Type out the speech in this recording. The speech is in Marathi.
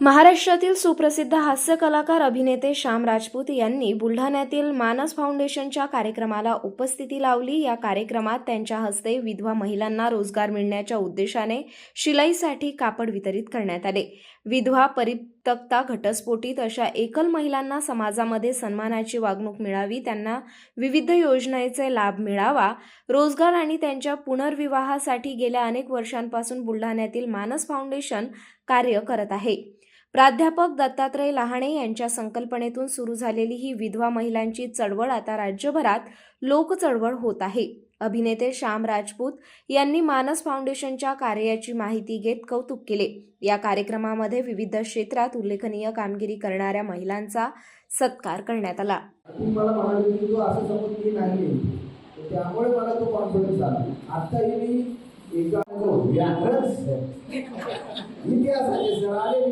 महाराष्ट्रातील सुप्रसिद्ध हास्य कलाकार अभिनेते श्याम राजपूत यांनी बुलढाण्यातील मानस फाउंडेशनच्या कार्यक्रमाला उपस्थिती लावली. या कार्यक्रमात त्यांच्या हस्ते विधवा महिलांना रोजगार मिळण्याच्या उद्देशाने शिलाईसाठी कापड वितरित करण्यात आले. विधवा परितक्ता घटस्फोटीत अशा एकल महिलांना समाजामध्ये सन्मानाची वागणूक मिळावी त्यांना विविध योजनेचे लाभ मिळावा रोजगार आणि त्यांच्या पुनर्विवाहासाठी गेल्या अनेक वर्षांपासून बुलढाण्यातील मानस फाउंडेशन कार्य करत आहे. प्राध्यापक दत्तात्रय लहाणे यांच्या संकल्पनेतून सुरू झालेली ही विधवा महिलांची चळवळ आता राज्यभरात लोक चळवळ होत आहे. अभिनेते श्याम राजपूत यांनी मानस फाउंडेशनच्या कार्याची माहिती घेत कौतुक केले. या कार्यक्रमामध्ये विविध क्षेत्रात उल्लेखनीय कामगिरी करणाऱ्या महिलांचा सत्कार करण्यात आला. त्यामुळे मला तो कॉन्फिडन्स आला. आत्ताही मी एका व्याकरण इतिहासाचे सर आले